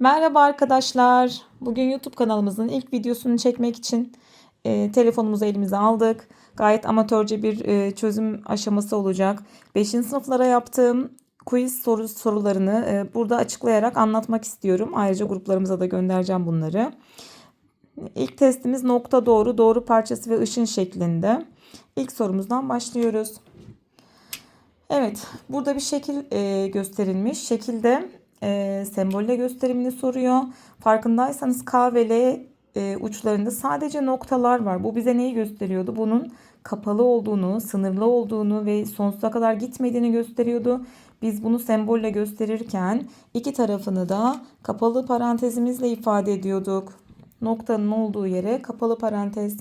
Merhaba arkadaşlar. Bugün YouTube kanalımızın ilk videosunu çekmek için e, telefonumuzu elimize aldık. Gayet amatörce bir e, çözüm aşaması olacak. 5. sınıflara yaptığım quiz soru sorularını e, burada açıklayarak anlatmak istiyorum. Ayrıca gruplarımıza da göndereceğim bunları. İlk testimiz nokta doğru, doğru parçası ve ışın şeklinde. İlk sorumuzdan başlıyoruz. Evet, burada bir şekil e, gösterilmiş. Şekilde e, sembolle gösterimini soruyor. Farkındaysanız K ve L e, uçlarında sadece noktalar var. Bu bize neyi gösteriyordu? Bunun kapalı olduğunu, sınırlı olduğunu ve sonsuza kadar gitmediğini gösteriyordu. Biz bunu sembolle gösterirken iki tarafını da kapalı parantezimizle ifade ediyorduk. Noktanın olduğu yere kapalı parantez.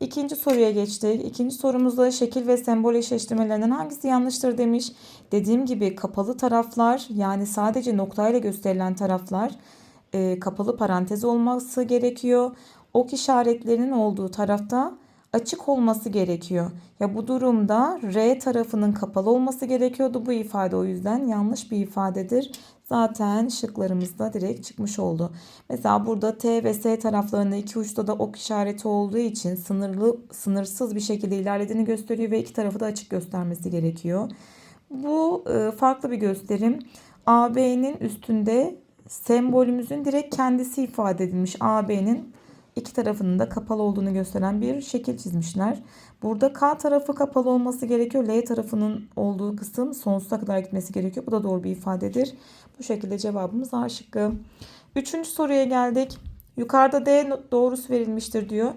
İkinci soruya geçtik. İkinci sorumuzda şekil ve sembol eşleştirmelerinden hangisi yanlıştır demiş. Dediğim gibi kapalı taraflar yani sadece noktayla gösterilen taraflar e, kapalı parantez olması gerekiyor. Ok işaretlerinin olduğu tarafta açık olması gerekiyor. Ya bu durumda R tarafının kapalı olması gerekiyordu. Bu ifade o yüzden yanlış bir ifadedir. Zaten şıklarımızda direkt çıkmış oldu. Mesela burada T ve S taraflarında iki uçta da ok işareti olduğu için sınırlı sınırsız bir şekilde ilerlediğini gösteriyor ve iki tarafı da açık göstermesi gerekiyor. Bu e, farklı bir gösterim. AB'nin üstünde sembolümüzün direkt kendisi ifade edilmiş. AB'nin iki tarafının da kapalı olduğunu gösteren bir şekil çizmişler. Burada K tarafı kapalı olması gerekiyor. L tarafının olduğu kısım sonsuza kadar gitmesi gerekiyor. Bu da doğru bir ifadedir. Bu şekilde cevabımız A şıkkı. Üçüncü soruya geldik. Yukarıda D doğrusu verilmiştir diyor.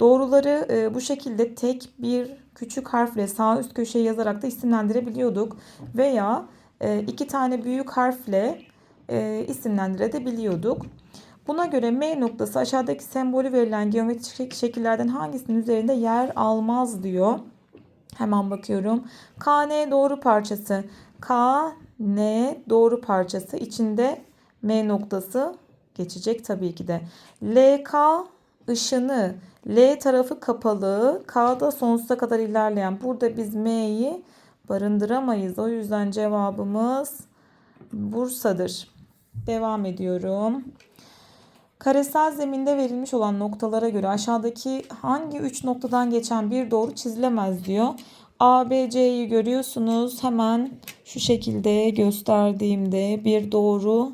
Doğruları e, bu şekilde tek bir küçük harfle sağ üst köşeye yazarak da isimlendirebiliyorduk. Veya e, iki tane büyük harfle e, isimlendirebiliyorduk. Buna göre M noktası aşağıdaki sembolü verilen geometrik şekillerden hangisinin üzerinde yer almaz diyor. Hemen bakıyorum. KN doğru parçası. KN doğru parçası içinde M noktası geçecek tabii ki de. LK ışını. L tarafı kapalı. K'da sonsuza kadar ilerleyen. Burada biz M'yi barındıramayız. O yüzden cevabımız Bursa'dır. Devam ediyorum. Karesel zeminde verilmiş olan noktalara göre aşağıdaki hangi üç noktadan geçen bir doğru çizilemez diyor. A, B, C'yi görüyorsunuz. Hemen şu şekilde gösterdiğimde bir doğru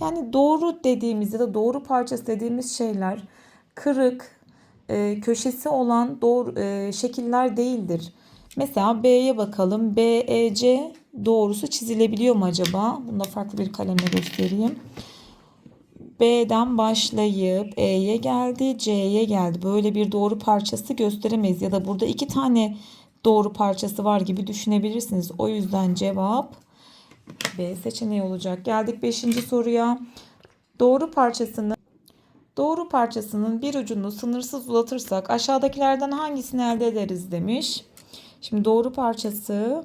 yani doğru dediğimiz ya da doğru parçası dediğimiz şeyler kırık, e, köşesi olan doğru e, şekiller değildir. Mesela B'ye bakalım. B, E, C doğrusu çizilebiliyor mu acaba? Bunu da farklı bir kalemle göstereyim. B'den başlayıp E'ye geldi, C'ye geldi. Böyle bir doğru parçası gösteremeyiz. Ya da burada iki tane doğru parçası var gibi düşünebilirsiniz. O yüzden cevap B seçeneği olacak. Geldik 5. soruya. Doğru parçasını Doğru parçasının bir ucunu sınırsız uzatırsak aşağıdakilerden hangisini elde ederiz demiş. Şimdi doğru parçası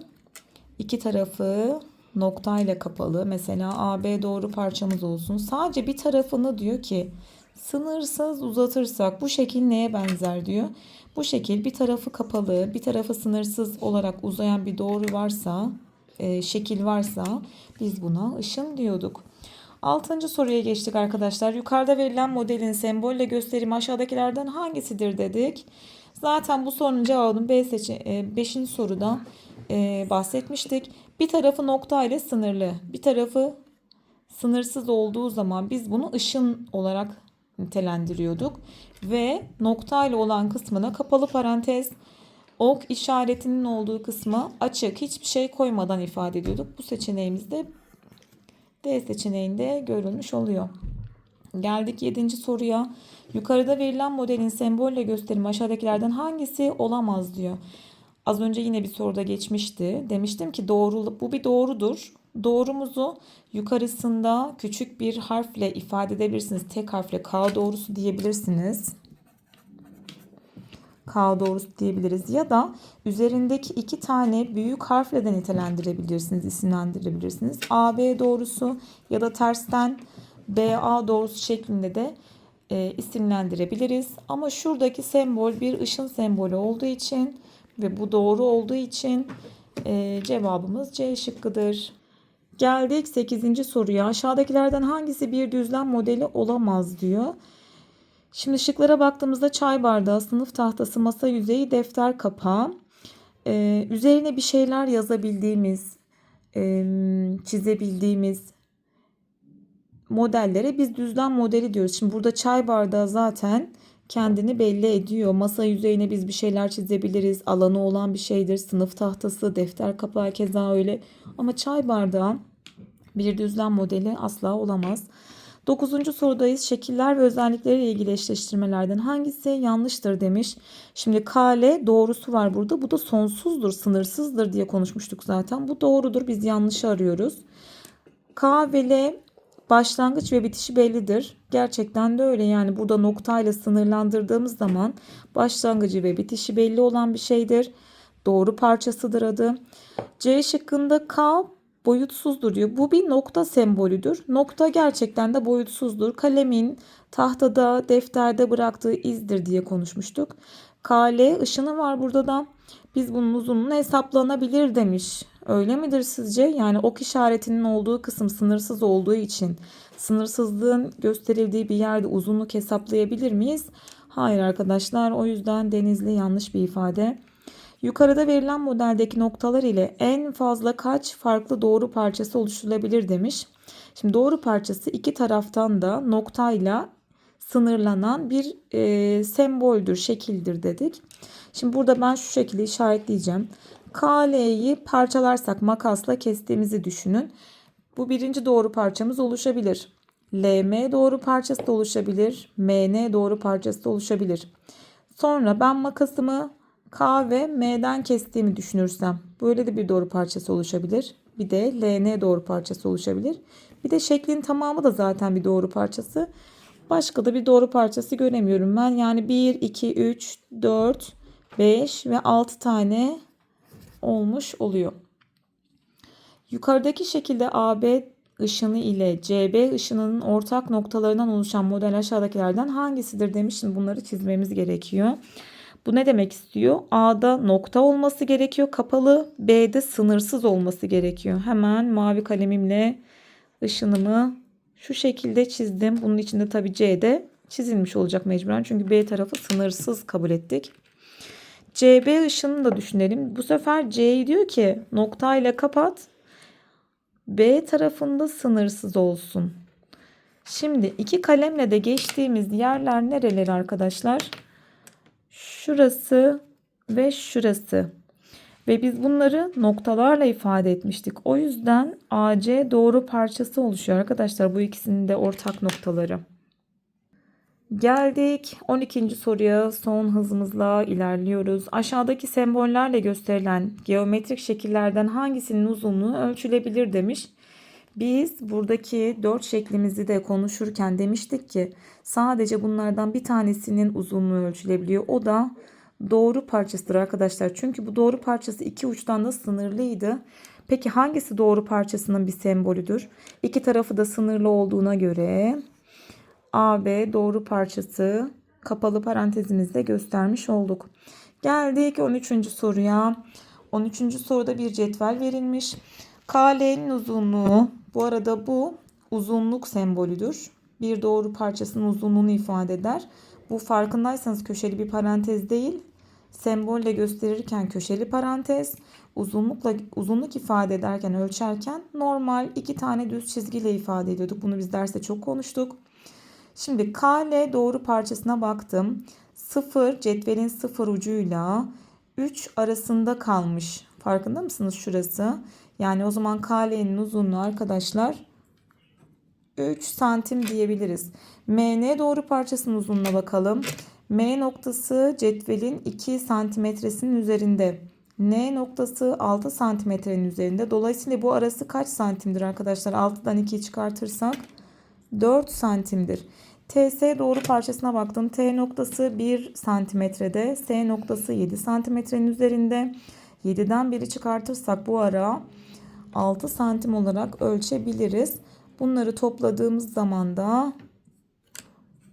iki tarafı noktayla kapalı. Mesela AB doğru parçamız olsun. Sadece bir tarafını diyor ki sınırsız uzatırsak bu şekil neye benzer diyor. Bu şekil bir tarafı kapalı, bir tarafı sınırsız olarak uzayan bir doğru varsa, e, şekil varsa biz buna ışın diyorduk. Altıncı soruya geçtik arkadaşlar. Yukarıda verilen modelin sembolle gösterimi aşağıdakilerden hangisidir dedik. Zaten bu sorunun cevabını B seçe 5. E, sorudan e, bahsetmiştik. Bir tarafı nokta ile sınırlı, bir tarafı sınırsız olduğu zaman biz bunu ışın olarak nitelendiriyorduk. Ve nokta ile olan kısmına kapalı parantez, ok işaretinin olduğu kısma açık hiçbir şey koymadan ifade ediyorduk. Bu seçeneğimizde D seçeneğinde görülmüş oluyor. Geldik 7. soruya. Yukarıda verilen modelin sembolle gösterimi aşağıdakilerden hangisi olamaz diyor. Az önce yine bir soruda geçmişti. Demiştim ki doğru bu bir doğrudur. Doğrumuzu yukarısında küçük bir harfle ifade edebilirsiniz. Tek harfle K doğrusu diyebilirsiniz. K doğrusu diyebiliriz ya da üzerindeki iki tane büyük harfle de nitelendirebilirsiniz, isimlendirebilirsiniz. AB doğrusu ya da tersten BA doğrusu şeklinde de e, isimlendirebiliriz. Ama şuradaki sembol bir ışın sembolü olduğu için ve bu doğru olduğu için e, cevabımız C şıkkıdır. Geldik 8. soruya. Aşağıdakilerden hangisi bir düzlem modeli olamaz diyor. Şimdi şıklara baktığımızda çay bardağı, sınıf tahtası, masa yüzeyi, defter kapağı. Ee, üzerine bir şeyler yazabildiğimiz, e, çizebildiğimiz modellere biz düzlem modeli diyoruz. Şimdi burada çay bardağı zaten kendini belli ediyor. Masa yüzeyine biz bir şeyler çizebiliriz. Alanı olan bir şeydir. Sınıf tahtası, defter kapağı keza öyle. Ama çay bardağı bir düzlem modeli asla olamaz. Dokuzuncu sorudayız. Şekiller ve özellikleriyle ilgili eşleştirmelerden hangisi yanlıştır demiş. Şimdi kale doğrusu var burada. Bu da sonsuzdur, sınırsızdır diye konuşmuştuk zaten. Bu doğrudur. Biz yanlışı arıyoruz. K ve L başlangıç ve bitişi bellidir. Gerçekten de öyle. Yani burada noktayla sınırlandırdığımız zaman başlangıcı ve bitişi belli olan bir şeydir. Doğru parçasıdır adı. C şıkkında K boyutsuzdur diyor. Bu bir nokta sembolüdür. Nokta gerçekten de boyutsuzdur. Kalemin tahtada, defterde bıraktığı izdir diye konuşmuştuk. KL ışını var burada da. Biz bunun uzunluğunu hesaplanabilir demiş. Öyle midir sizce? Yani ok işaretinin olduğu kısım sınırsız olduğu için sınırsızlığın gösterildiği bir yerde uzunluk hesaplayabilir miyiz? Hayır arkadaşlar o yüzden denizli yanlış bir ifade. Yukarıda verilen modeldeki noktalar ile en fazla kaç farklı doğru parçası oluşturulabilir demiş. Şimdi doğru parçası iki taraftan da noktayla sınırlanan bir e, semboldür, şekildir dedik. Şimdi burada ben şu şekilde işaretleyeceğim. KL'yi parçalarsak makasla kestiğimizi düşünün. Bu birinci doğru parçamız oluşabilir. LM doğru parçası da oluşabilir. MN doğru parçası da oluşabilir. Sonra ben makasımı K ve M'den kestiğimi düşünürsem böyle de bir doğru parçası oluşabilir. Bir de LN doğru parçası oluşabilir. Bir de şeklin tamamı da zaten bir doğru parçası. Başka da bir doğru parçası göremiyorum ben. Yani 1, 2, 3, 4, 5 ve 6 tane olmuş oluyor. Yukarıdaki şekilde AB ışını ile CB ışınının ortak noktalarından oluşan model aşağıdakilerden hangisidir demiştim. Bunları çizmemiz gerekiyor. Bu ne demek istiyor? A'da nokta olması gerekiyor kapalı. B'de sınırsız olması gerekiyor. Hemen mavi kalemimle ışınımı şu şekilde çizdim. Bunun içinde tabii C'de çizilmiş olacak mecburen. Çünkü B tarafı sınırsız kabul ettik. CB ışını da düşünelim. Bu sefer C'yi diyor ki noktayla kapat. B tarafında sınırsız olsun. Şimdi iki kalemle de geçtiğimiz yerler nereleri arkadaşlar? Şurası ve şurası. Ve biz bunları noktalarla ifade etmiştik. O yüzden AC doğru parçası oluşuyor arkadaşlar. Bu ikisinin de ortak noktaları. Geldik 12. soruya son hızımızla ilerliyoruz. Aşağıdaki sembollerle gösterilen geometrik şekillerden hangisinin uzunluğu ölçülebilir demiş. Biz buradaki dört şeklimizi de konuşurken demiştik ki sadece bunlardan bir tanesinin uzunluğu ölçülebiliyor. O da doğru parçasıdır arkadaşlar. Çünkü bu doğru parçası iki uçtan da sınırlıydı. Peki hangisi doğru parçasının bir sembolüdür? İki tarafı da sınırlı olduğuna göre AB doğru parçası kapalı parantezimizde göstermiş olduk. Geldik 13. soruya. 13. soruda bir cetvel verilmiş. KL'nin uzunluğu bu arada bu uzunluk sembolüdür. Bir doğru parçasının uzunluğunu ifade eder. Bu farkındaysanız köşeli bir parantez değil. Sembolle gösterirken köşeli parantez, uzunlukla uzunluk ifade ederken ölçerken normal iki tane düz çizgiyle ifade ediyorduk. Bunu biz derste çok konuştuk. Şimdi KL doğru parçasına baktım. 0 cetvelin 0 ucuyla 3 arasında kalmış. Farkında mısınız şurası? Yani o zaman KL'nin uzunluğu arkadaşlar 3 santim diyebiliriz. MN doğru parçasının uzunluğuna bakalım. M noktası cetvelin 2 santimetresinin üzerinde. N noktası 6 santimetrenin üzerinde. Dolayısıyla bu arası kaç santimdir arkadaşlar? 6'dan 2'yi çıkartırsak 4 santimdir. TS doğru parçasına baktım. T noktası 1 santimetrede. S noktası 7 santimetrenin üzerinde. 7'den 1'i çıkartırsak bu ara 6 santim olarak ölçebiliriz. Bunları topladığımız zaman da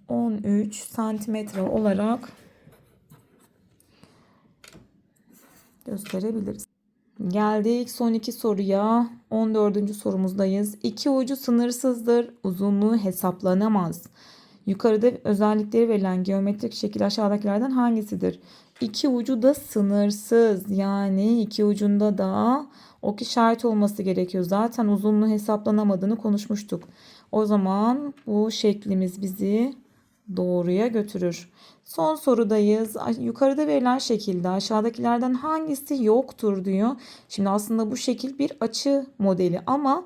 13 santimetre olarak gösterebiliriz. Geldik son iki soruya. 14. sorumuzdayız. İki ucu sınırsızdır. Uzunluğu hesaplanamaz. Yukarıda özellikleri verilen geometrik şekil aşağıdakilerden hangisidir? İki ucu da sınırsız. Yani iki ucunda da ok işareti olması gerekiyor. Zaten uzunluğu hesaplanamadığını konuşmuştuk. O zaman bu şeklimiz bizi doğruya götürür. Son sorudayız. Yukarıda verilen şekilde aşağıdakilerden hangisi yoktur diyor. Şimdi aslında bu şekil bir açı modeli ama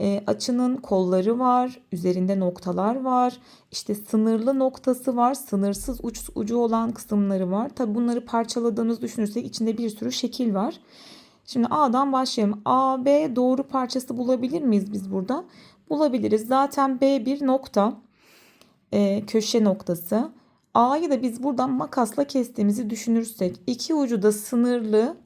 e, açının kolları var, üzerinde noktalar var. İşte sınırlı noktası var, sınırsız uç, ucu olan kısımları var. Tabi bunları parçaladığımız düşünürsek içinde bir sürü şekil var. Şimdi A'dan başlayalım. A, B doğru parçası bulabilir miyiz biz burada? Bulabiliriz. Zaten B bir nokta. E, köşe noktası. A'yı da biz buradan makasla kestiğimizi düşünürsek iki ucu da sınırlı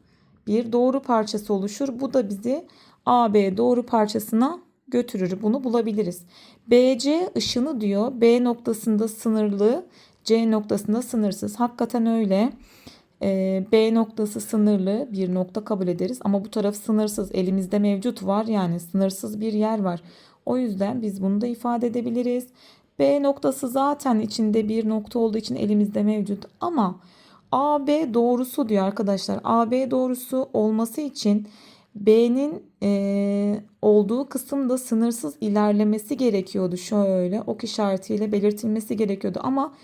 bir doğru parçası oluşur. Bu da bizi AB doğru parçasına götürür. Bunu bulabiliriz. BC ışını diyor. B noktasında sınırlı, C noktasında sınırsız. Hakikaten öyle. Ee, B noktası sınırlı bir nokta kabul ederiz ama bu taraf sınırsız. Elimizde mevcut var yani sınırsız bir yer var. O yüzden biz bunu da ifade edebiliriz. B noktası zaten içinde bir nokta olduğu için elimizde mevcut ama AB doğrusu diyor arkadaşlar. AB doğrusu olması için B'nin e, olduğu kısımda sınırsız ilerlemesi gerekiyordu. Şöyle ok işaretiyle belirtilmesi gerekiyordu. Ama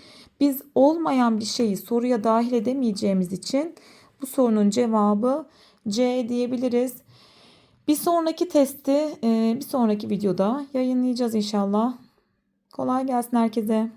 biz olmayan bir şeyi soruya dahil edemeyeceğimiz için bu sorunun cevabı C diyebiliriz. Bir sonraki testi e, bir sonraki videoda yayınlayacağız inşallah. Kolay gelsin herkese.